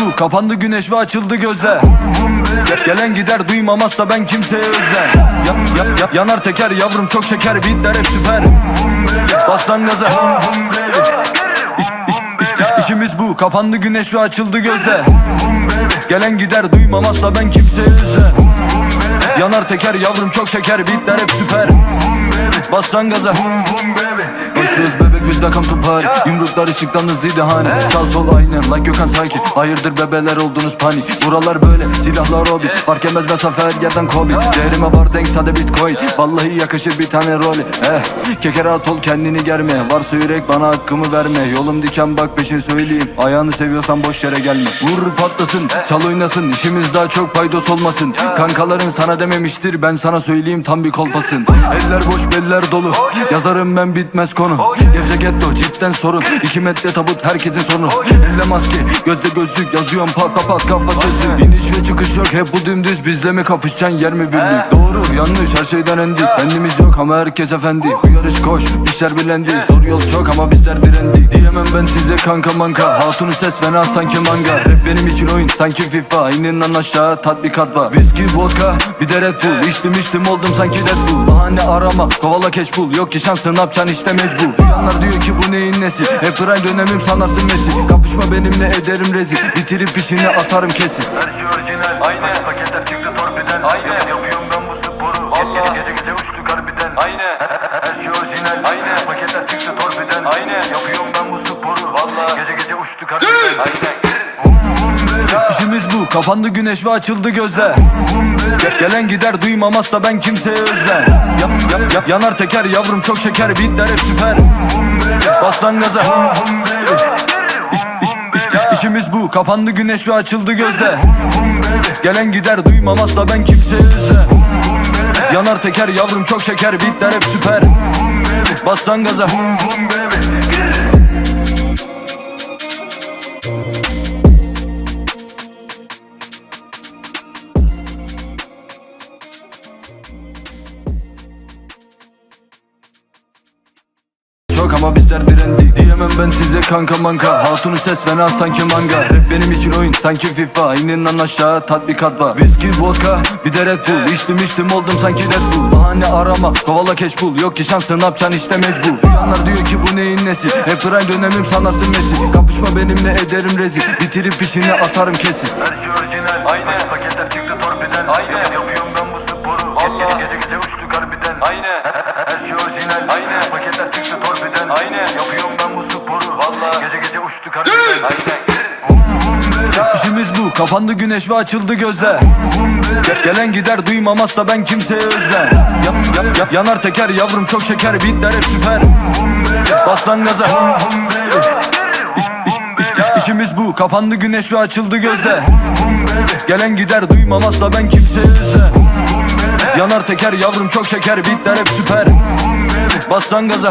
bu kapandı güneş ve açıldı gözler Ge- Gelen gider duymamazsa ben kimseye özel ya, ya- ya- Yanar teker yavrum çok şeker beatler hep süper. Bas lan gaza. İş, iş, iş, iş- bu kapandı güneş ve açıldı gözler Gelen gider duymamazsa ben kimseye özel Yanar teker yavrum çok şeker beatler hep süper. Bas lan gaza Koşuyoruz bebek biz de come to party Yumruklar ışıktan hızlıydı hani Sağ sol aynı like Gökhan sanki Hayırdır bebeler oldunuz panik Buralar böyle silahlar hobi. Fark etmez mesafe her yerden kobi. Değerime var denk sade bitcoin. Vallahi yakışır bir tane rol. Eh kekere at ol kendini germe. Varsa yürek bana hakkımı verme. Yolum diken bak peşin söyleyeyim. Ayağını seviyorsan boş yere gelme. Vur patlasın çal oynasın. İşimiz daha çok paydos olmasın. Kankaların sana dememiştir Ben sana söyleyeyim tam bir kolpasın. Eller boş beller dolu. Yazarım ben bitmez konu Gevze getto cidden sorun. İki metre tabut herkesin sonu Elle maske gözde gözlük Yazıyorum. Pat pat pat kafa sözü İniş ve çıkış yok. Hep bu dümdüz. Bizle mi kapışacaksın? Yer mi birlik? Doğru yanlış. Her şeyden endik Kendimiz yok ama herkes efendi. Bu yarış koş işler bilendi. Zor yol çok ama bizler direndik Diyemem ben size kanka manka. Hatunu ses fena sanki manga. Rap benim için oyun sanki FIFA. İninden aşağı tatbikat var. Viski vodka bir de Red Bull. İçtim içtim oldum sanki Red Bull Bahane arama kovala keş bul Yok ki şansın yapacaksın? İşte mecbur. Duyanlar diyor ki bu neyin nesi? Hep prime dönemim sanarsın Messi. Kapışma benimle ederim rezil Bitirip işini atarım kesin Her şey orijinal. Aynen. Paketler çıktı torpiden. Aynen. Yapıyorum ben bu sporu. Valla Gece gece uçtuk harbiden Aynen. Her şey orijinal. Aynen. Paketler çıktı torpiden. Aynen. Yapıyorum ben bu sporu. Valla Gece gece uçtuk harbiden bu kapandı güneş ve açıldı gözler Ge- Gelen gider duymamazsa ben kimseye özel ya, ya, ya- Yanar teker yavrum çok şeker. Beatler hep süper. Bas lan gaza. İş, iş, iş, iş- işimiz bu. Kapandı güneş ve açıldı gözler Gelen gider duymamazsa ben kimseye özel Yanar teker yavrum çok şeker. Beatler hep süper. Bas lan gaza. Çok ama bizler direndik Diyemem ben size kanka manka. Hatunu ses fena sanki manga. Rap benim için oyun sanki FIFA. İninden aşağı tatbikat var. Viski vodka bir de Red Bull. İçtim içtim oldum sanki Red Bull. Bahane arama kovala keş bul. Yok ki şansın yapacaksın işte mecbur. Duyanlar diyor ki bu neyin nesi? Hep prime dönemim sanarsın Messi. Kapışma benimle ederim rezil. Bitirip işini atarım kesin. Her şey orijinal. Aynen. Paketler çıktı torpiden. Aynen. Yapıyorum ben bu sporu. Gece gece uçtuk harbiden. Aynen. Her şey orijinal. Aynen. Paketler çıktı Gece harbiden Aynen İşimiz bu. Kapandı güneş ve açıldı gözler Ge- Gelen gider duymamazsa ben kimseye özel ya, ya- ya- Yanar teker yavrum çok şeker. Beatler hep süper. Bas lan gaza. İş, bu. Kapandı güneş ve açıldı gözler Gelen gider duymamazsa ben kimseye özel Yanar teker yavrum çok şeker. Beatler hep süper. Bas lan gaza